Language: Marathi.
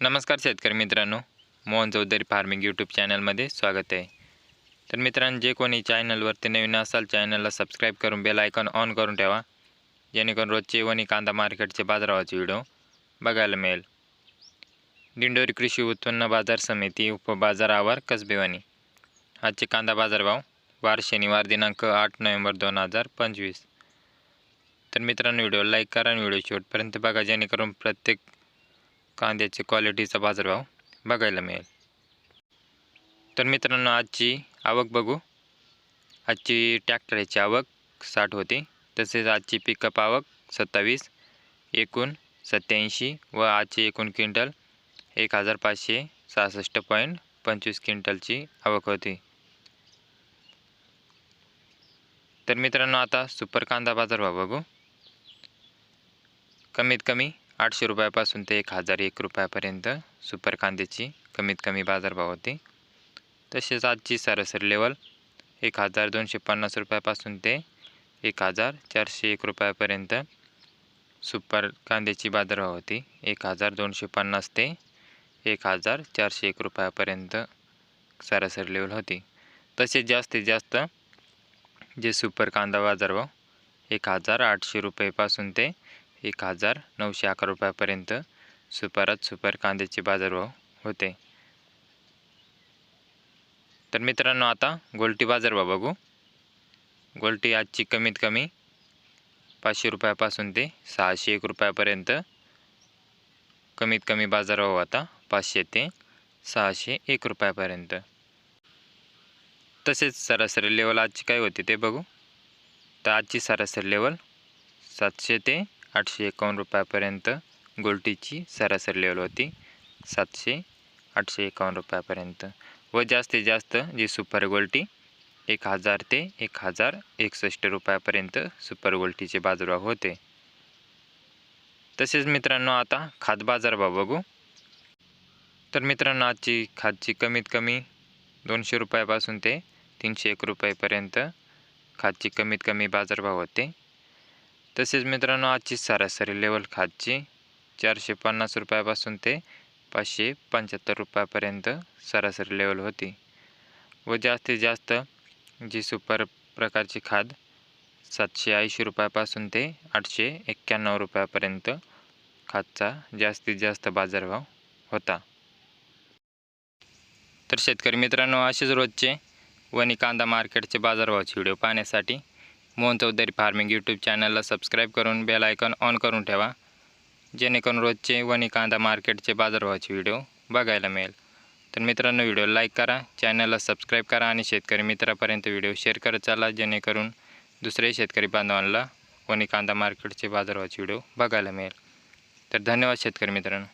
नमस्कार शेतकरी मित्रांनो मोहन चौधरी फार्मिंग यूट्यूब चॅनलमध्ये स्वागत आहे. तर मित्रांनो जे कोणी चॅनलवरती नवीन असाल चॅनलला सबस्क्राईब करून बेल आयकॉन ऑन करून ठेवा. जेणेकरून रोजचे वणी कांदा मार्केटचे बाजारभावाचे व्हिडिओ बघायला मिळेल. दिंडोरी कृषी उत्पन्न बाजार समिती उपबाजारावर आवार आजचे कांदा बाजारभाव वार शनिवार दिनांक आठ नोव्हेंबर दोन हजार पंचवीस. तर मित्रांनो व्हिडिओ लाईक करा आणि व्हिडिओ शेवटपर्यंत बघा जेणेकरून प्रत्येक कांद्याचे क्वालिटीचा बाजारभाव बघायला मिळेल. तर मित्रांनो आजची आवक बघू. आजची ट्रॅक्टरची आवक साठ होती. तसेच आजची पिकअप आवक सत्तावीस एकूण सत्याऐंशी व आजची एकूण क्विंटल एक हजार पाचशे सहासष्ट पॉईंट पंचवीस क्विंटलची आवक होती. तर मित्रांनो आता सुपर कांदा बाजारभाव बघू. कमीत कमी आठशे रुपयापासून ते एक हजार एक रुपयापर्यंत सुपर कांद्याची कमीत कमी बाजारभाव होते. तसेच आजची सरासरी लेवल एक हजार दोनशे पन्नास रुपयापासून ते एक हजार चारशे एक रुपयापर्यंत सुपर कांद्याची बाजारभाव होती. एक हजार दोनशे पन्नास ते एक हजार चारशे एक रुपयापर्यंत सरासरी लेवल होती. तसेच जास्तीत जास्त जे सुपर कांदा बाजारभाव एक हजार आठशे रुपयेपासून ते एक हजार नऊशे अकरा रुपयापर्यंत सुपारात सुपर कांद्याचे बाजारभाव होते. तर मित्रांनो आता गोल्टी बाजारभाव बघू. गोल्टी आजची कमीत कमी पाचशे रुपयापासून ते सहाशे एक रुपयापर्यंत कमीत कमी बाजारभाव आता पाचशे ते सहाशे एक रुपयापर्यंत. तसेच सरासरी लेवल आजची काय होती ते बघू. तर आजची सरासरी लेवल सातशे ते आठशे एकावन्न रुपयापर्यंत गोल्टीची सरासरी लेवल होती. सातशे आठशे एकावन्न रुपयापर्यंत. व जास्तीत जास्त जी सुपर गोल्टी एक हजार ते एक हजार एकसष्ट रुपयापर्यंत सुपर गोल्टीचे बाजारभाव होते. तसेच मित्रांनो आता खाद बाजारभाव बघू. तर मित्रांनो आजची खादची कमीत कमी दोनशे रुपयापासून ते तीनशे एक रुपयेपर्यंत खादची कमीत कमी बाजारभाव होते. तसेच मित्रांनो आजची सरासरी लेवल खादची चारशे पन्नास रुपयापासून ते पाचशे पंच्याहत्तर रुपयापर्यंत सरासरी लेवल होती. व जास्तीत जास्त जी सुपर प्रकारची खाद सातशे ऐंशी रुपयापासून ते आठशे एक्क्याण्णव रुपयापर्यंत खादचा जास्तीत जास्त बाजारभाव होता. तर शेतकरी मित्रांनो असेच रोजचे वणी कांदा मार्केटचे बाजारभावाचे व्हिडिओ पाहण्यासाठी मोहन चौधरी फार्मिंग यूट्यूब चॅनलला सबस्क्राईब करून बेल आयकॉन ऑन करून ठेवा. जेणेकरून रोजचे वणी कांदा मार्केटचे बाजारभावाचे व्हिडिओ बघायला मिळेल. तर मित्रांनो व्हिडिओ लाईक करा चॅनलला सबस्क्राईब करा आणि शेतकरी मित्रापर्यंत व्हिडिओ शेअर करत चाला जेणेकरून दुसरे शेतकरी बांधवांना वणी कांदा मार्केटचे बाजारभावाचे व्हिडिओ बघायला मिळेल. तर धन्यवाद शेतकरी मित्रांनो.